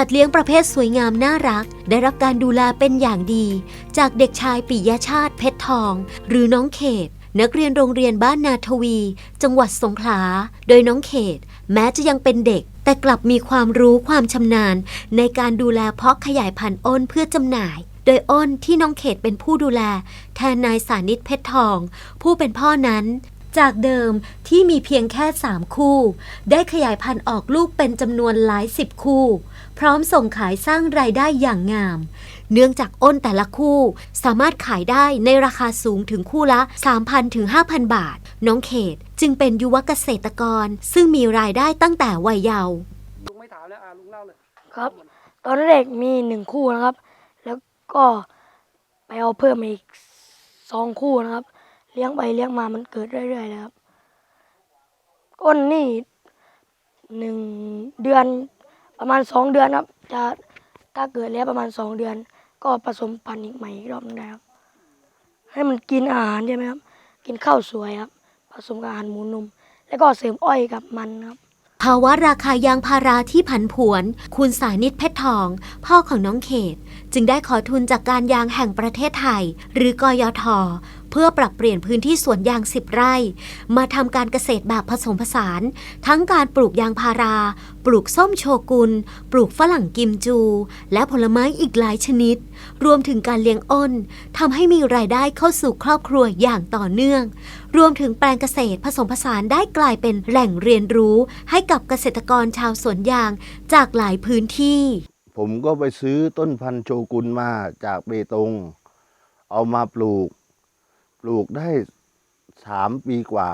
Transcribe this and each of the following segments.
สัตว์เลี้ยงประเภทสวยงามน่ารัก ได้รับการดูแลเป็นอย่างดี จากเด็กชายปิยชาติเพชรทอง หรือน้องเขต นักเรียนโรงเรียนบ้านนาทวี จังหวัดสงขลา โดยน้องเขต แม้จะยังเป็นเด็ก แต่กลับมีความรู้ความชำนาญ ในการดูแลเพาะขยายพันธุ์อ้นเพื่อจำหน่าย โดยอ้นที่น้องเขตเป็นผู้ดูแล แทนนายสานิตเพชรทอง ผู้เป็นพ่อนั้นจากเดิมที่มีเพียงแค่ 3 คู่ ได้ขยายพันธุ์ออกลูกเป็นจำนวนหลายสิบคู่ พร้อมส่งขายสร้างรายได้อย่างงาม เนื่องจากอ้นแต่ละคู่สามารถขายได้ในราคาสูงถึงคู่ละ 3,000ถึง5,000 บาท น้องเขตจึงเป็นยุวเกษตรกร ซึ่งมีรายได้ตั้งแต่วัยเยาว์ลุงไม่ถามแล้วอะลุงเล่าเลยครับ ตอนแรกมีหนึ่งคู่นะครับ แล้วก็ไปเอาเพิ่มมาอีกสองคู่นะครับ เลี้ยงไปเลี้ยงมามันเกิดเรื่อยๆเลยครับก้นนี่หนึ่งเดือน ประมาณสองเดือนครับ จะถ้าเกิดแล้วประมาณสองเดือน ก็ผสมพันธุ์อีกใหม่อีกรอบหนึงได้ครับ ให้มันกินอาหารใช่ไหมครับ กินข้าวสวยครับ ผสมกับอาหารหมูนม แล้วก็เสริมอ้อยกับมันครับภาวะราคายางพาราที่ผันผวน คุณสานิตเพชรทอง พ่อของน้องเขต จึงได้ขอทุนจากการยางแห่งประเทศไทย หรือกยท เพื่อปรับเปลี่ยนพื้นที่สวนยาง10ไร่ มาทำการเกษตรแบบผสมผสาน ทั้งการปลูกยางพารา ปลูกส้มโชกุน ปลูกฝรั่งกิมจู และผลไม้อีกหลายชนิด รวมถึงการเลี้ยงอ้นทำให้มีรายได้เข้าสู่ครอบครัวอย่างต่อเนื่อง รวมถึงแปลงเกษตรผสมผสานได้กลายเป็นแหล่งเรียนรู้ให้กับเกษตรกรชาวสวนยางจากหลายพื้นที่ ผมก็ไปซื้อต้นพันธุ์โชกุนมาจากเบตง เอามาปลูก ปลูกได้สามปีกว่า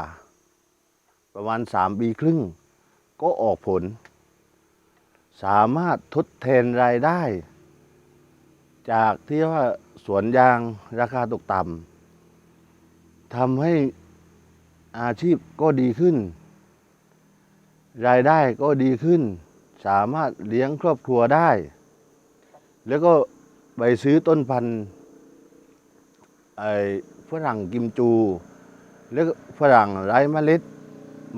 ประมาณสามปีครึ่ง ก็ออกผล สามารถทดแทนรายได้ จากที่ว่าสวนยางราคาตกต่ำทำให้อาชีพก็ดีขึ้น รายได้ก็ดีขึ้น สามารถเลี้ยงครอบครัวได้ แล้วก็ไปซื้อต้นพันธุ์ไอ ฝรั่งกิมจู แล้วก็ฝรั่งไร้เมล็ด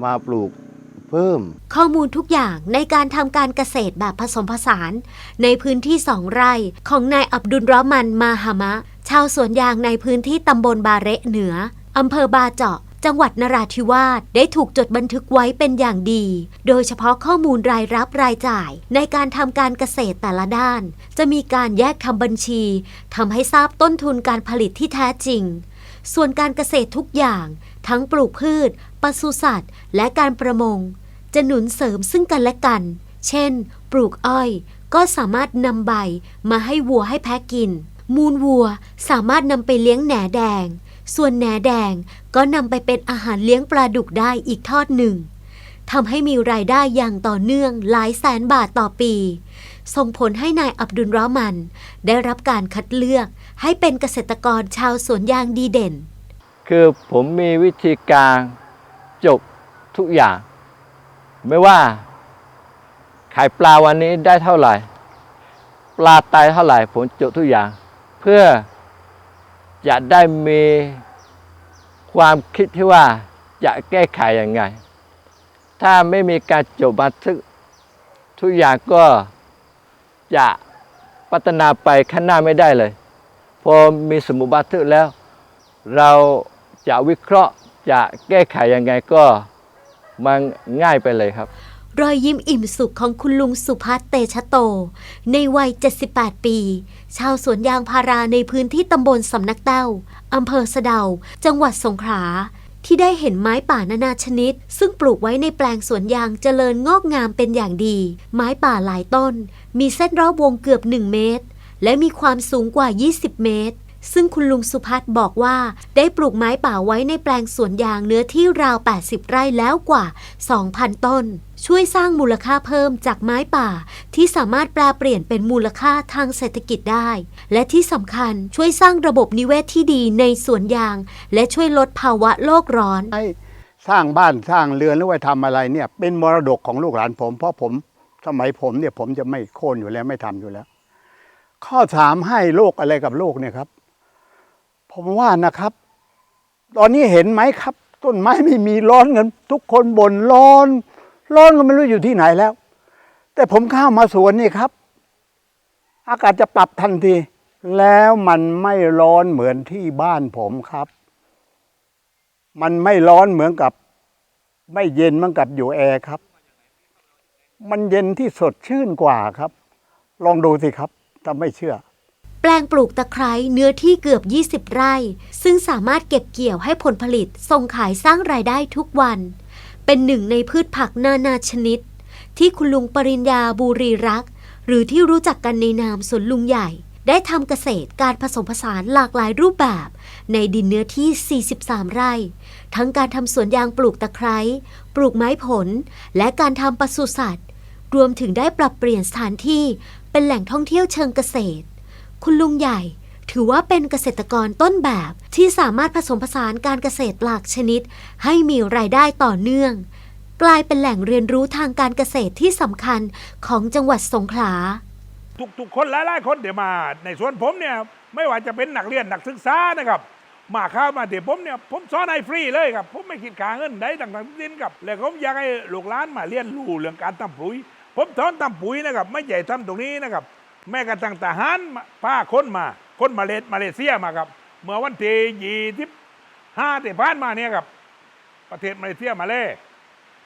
มาปลูกเพิ่ม ข้อมูลทุกอย่างในการทำการเกษตรแบบผสมผสาน ในพื้นที่สองไร่ของนายอับดุลรอมันมาฮามะ ชาวสวนยางในพื้นที่ตำบลบาเระเหนืออำเภอบาเจาะจังหวัดนราธิวาสได้ถูกจดบันทึกไว้เป็นอย่างดี โดยเฉพาะข้อมูลรายรับรายจ่าย ในการทำการเกษตรแต่ละด้าน จะมีการแยกทำบัญชีทำให้ทราบต้นทุนการผลิตที่แท้จริง ส่วนการเกษตรทุกอย่าง ทั้งปลูกพืชปศุสัตว์ และการประมง จะหนุนเสริมซึ่งกันและกัน เช่น ปลูกอ้อย ก็สามารถนำใบมาให้วัวให้แพะกิน มูลวัวสามารถนำไปเลี้ยงแหนแดง ส่วนแหนแดงก็นำไปเป็นอาหารเลี้ยงปลาดุกได้อีกทอดหนึ่งทำให้มีรายได้อย่างต่อเนื่องหลายแสนบาทต่อปี ส่งผลให้นายอับดุลรอมัน ได้รับการคัดเลือกให้เป็นเกษตรกรชาวสวนยางดีเด่น คือผมมีวิธีการจบทุกอย่าง ไม่ว่า ขายปลาวันนี้ได้เท่าไหร่ ปลาตายเท่าไหร่ ผมจบทุกอย่าง เพื่อจะได้มีความคิดที่ว่าจะแก้ไขยังไง ถ้าไม่มีการจดบันทึกทุกอย่างก็ จะพัฒนาไปข้างหน้าไม่ได้เลย พอมีสมุบันทึกแล้ว เราจะวิเคราะห์จะแก้ไขยังไงก็มันง่ายไปเลยครับ รอยยิ้มอิ่มสุขของคุณลุงสุพัฒน์เตชะโต ในวัย 78 ปี ชาวสวนยางพาราในพื้นที่ตำบลสำนักเต้าอำเภอสะเดา จังหวัดสงขลา ที่ได้เห็นไม้ป่านานาชนิด ซึ่งปลูกไว้ในแปลงสวนยางเจริญงอกงามเป็นอย่างดี ไม้ป่าหลายต้น มีเส้นรอบวงเกือบ 1 เมตร และมีความสูงกว่า 20 เมตร ซึ่งคุณลุงสุพัฒน์บอกว่า ได้ปลูกไม้ป่าไว้ในแปลงสวนยางเนื้อที่ราว 80 ไร่แล้วกว่า 2,000 ต้น ช่วยสร้างมูลค่าเพิ่มจากไม้ป่า ที่สามารถแปลเปลี่ยนเป็นมูลค่าทางเศรษฐกิจได้ และที่สำคัญช่วยสร้างระบบนิเวศที่ดีในสวนยาง และช่วยลดภาวะโลกร้อน ให้สร้างบ้านสร้างเรือนหรือว่าทำอะไรเนี่ย เป็นมรดกของลูกหลานผม เพราะผมสมัยผมเนี่ยผมจะไม่โค่นอยู่แล้วไม่ทำอยู่แล้ว ข้อสามให้โลกอะไรกับโลกเนี่ยครับ ผมว่านะครับ ตอนนี้เห็นไหมครับ ต้นไม้ไม่มีร้อนกันทุกคนบ่นร้อน ร้อนก็ไม่รู้อยู่ที่ไหนแล้ว แต่ผมเข้ามาสวนนี่ครับ อากาศจะปรับทันที แล้วมันไม่ร้อนเหมือนที่บ้านผมครับ มันไม่ร้อนเหมือนกับ ไม่เย็นเหมือนกับอยู่แอร์ครับ มันเย็นที่สดชื่นกว่าครับ ลองดูสิครับถ้าไม่เชื่อแปลงปลูกตะไคร้เนื้อที่เกือบ 20 ไร่ ซึ่งสามารถเก็บเกี่ยวให้ผลผลิตส่งขายสร้างรายได้ทุกวัน เป็นหนึ่งในพืชผักนานาชนิด ที่คุณลุงปริญญาบูรีรัก หรือที่รู้จักกันในนามสวนลุงใหญ่ ได้ทำเกษตรการผสมผสานหลากหลายรูปแบบ ในดินเนื้อที่ 43 ไร่ ทั้งการทำสวนยางปลูกตะไคร้ ปลูกไม้ผล และการทำปศุสัตว์ รวมถึงได้ปรับเปลี่ยนสถานที่เป็นแหล่งท่องเที่ยวเชิงเกษตร คุณลุงใหญ่ ถือว่าเป็นเกษตรกรต้นแบบที่สามารถผสมผสานการเกษตรหลากชนิด ให้มีรายได้ต่อเนื่อง กลายเป็นแหล่งเรียนรู้ทางการเกษตรที่สำคัญของจังหวัดสงขลา ทุกๆ คนหลายๆคนเดี๋ยวมา ในส่วนผมเนี่ยไม่ว่าจะเป็นนักเรียนนักศึกษานะครับ มาเข้ามาเดี๋ยวผมเนี่ยผมสอนให้ฟรีเลยครับ ผมไม่คิดค่าเงินใดต่างๆสิ้นครับแล้วผมอยากให้ลูกหลานมาเรียนรู้เรื่องการทำปุ๋ย ผมสอนทำปุ๋ยนะครับ ไม่ใหญ่ทำตรงนี้นะครับ แม้กระทั่งทหารพาคนมา คนมาเลสมาเลเซียมาครับ เมื่อวันที่ยี่สิบห้าที่ผ่านมาเนี่ยครับ ประเทศมาเลเซียมาเล่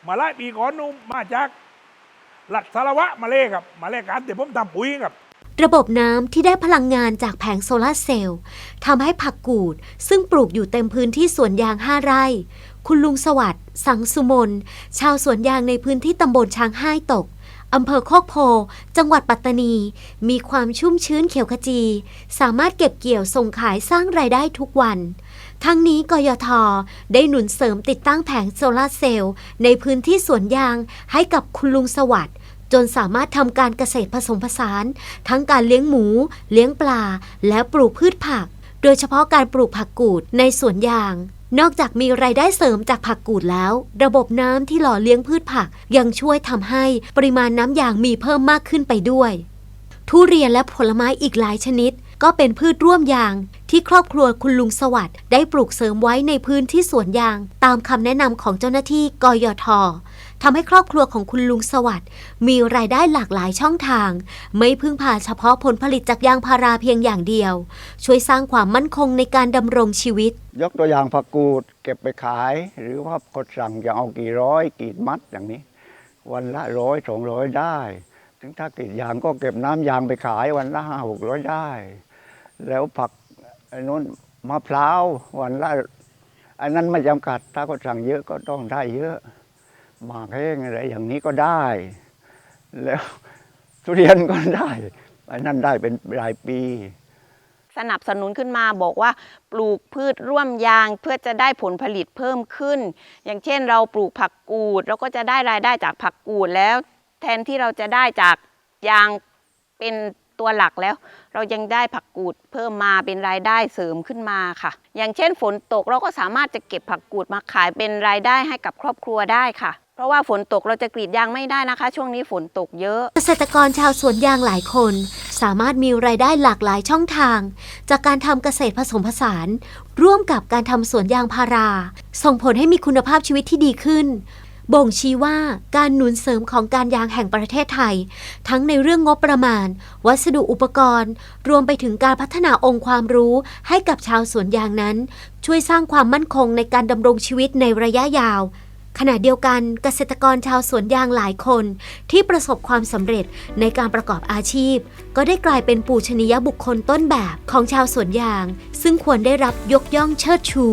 มาไล่ปีก่อนนู้มาจากรัฐสารวะมาเล่ครับ มาเล่กันแต่ผมทำปุ๋ยครับระบบน้ำที่ได้พลังงานจากแผงโซลาร์เซลล์ทำให้ผักกูด ซึ่งปลูกอยู่เต็มพื้นที่สวนยาง5ไร่ คุณลุงสวัสดิ์สังสุมน ชาวสวนยางในพื้นที่ตำบลช้างห้ายตก อำเภอโคกโพ จังหวัดปัตตานี มีความชุ่มชื้นเขียวขจี สามารถเก็บเกี่ยวส่งขายสร้างรายได้ทุกวัน ทั้งนี้กยทได้หนุนเสริมติดตั้งแผงโซลาร์เซลล์ในพื้นที่สวนยางให้กับคุณลุงสวัสด์จนสามารถทำการเกษตรผสมผสาน ทั้งการเลี้ยงหมู เลี้ยงปลา และปลูกพืชผัก โดยเฉพาะการปลูกผักกูดในสวนยาง นอกจากมีรายได้เสริมจากผักกูดแล้ว ระบบน้ำที่หล่อเลี้ยงพืชผักยังช่วยทำให้ปริมาณน้ำยางมีเพิ่มมากขึ้นไปด้วย ทุเรียนและผลไม้อีกหลายชนิด ก็เป็นพืชร่วมยาง ที่ครอบครัวคุณลุงสวัสด์ได้ปลูกเสริมไว้ในพื้นที่สวนยาง ตามคำแนะนำของเจ้าหน้าที่กยท ทำให้ครอบครัวของคุณลุงสวัสด์มีรายได้หลากหลายช่องทาง ไม่พึ่งพาเฉพาะผลผลิตจากยางพาราเพียงอย่างเดียว ช่วยสร้างความมั่นคงในการดำรงชีวิต ยกตัวอย่างผักกูดเก็บไปขาย หรือว่าคนสั่งจะเอากี่ร้อยกี่มัดอย่างนี้ วันละร้อยสองร้อยได้ ถึงถ้ากรีดยางก็เก็บน้ำยางไปขายวันละห้าหกร้อยได้ แล้วผักไอ้นู้นมะพร้าววันละอันนั้นไม่จำกัด ถ้าก็สั่งเยอะก็ต้องได้เยอะ หมากแห้งอะไรอย่างนี้ก็ได้ แล้วทุเรียนก็ได้อันนั้นได้เป็นรายปี สนับสนุนขึ้นมาบอกว่า ปลูกพืชร่วมยางเพื่อจะได้ผลผลิตเพิ่มขึ้น อย่างเช่นเราปลูกผักกูดเราก็จะได้รายได้จากผักกูดแล้ว แทนที่เราจะได้จากยางเป็นตัวหลักแล้ว เรายังได้ผักกูดเพิ่มมาเป็นรายได้เสริมขึ้นมาค่ะ อย่างเช่นฝนตกเราก็สามารถจะเก็บผักกูดมาขายเป็นรายได้ให้กับครอบครัวได้ค่ะ ราะว่าฝนตกเราจะกรีดยางไม่ได้นะคะ ช่วงนี้ฝนตกเยอะ เกษตรกรชาวสวนยางหลายคน สามารถมีรายได้หลากหลายช่องทาง จากการทำเกษตรผสมผสาน ร่วมกับการทำสวนยางพารา ส่งผลให้มีคุณภาพชีวิตที่ดีขึ้น บ่งชี้ว่าการหนุนเสริมของการยางแห่งประเทศไทย ทั้งในเรื่องงบประมาณ วัสดุอุปกรณ์ รวมไปถึงการพัฒนาองค์ความรู้ให้กับชาวสวนยางนั้น ช่วยสร้างความมั่นคงในการดำรงชีวิตในระยะยาว ขณะเดียวกันเกษตรกรชาวสวนยางหลายคนที่ประสบความสำเร็จในการประกอบอาชีพ ก็ได้กลายเป็นปูชนียบุคคลต้นแบบของชาวสวนยาง ซึ่งควรได้รับยกย่องเชิดชู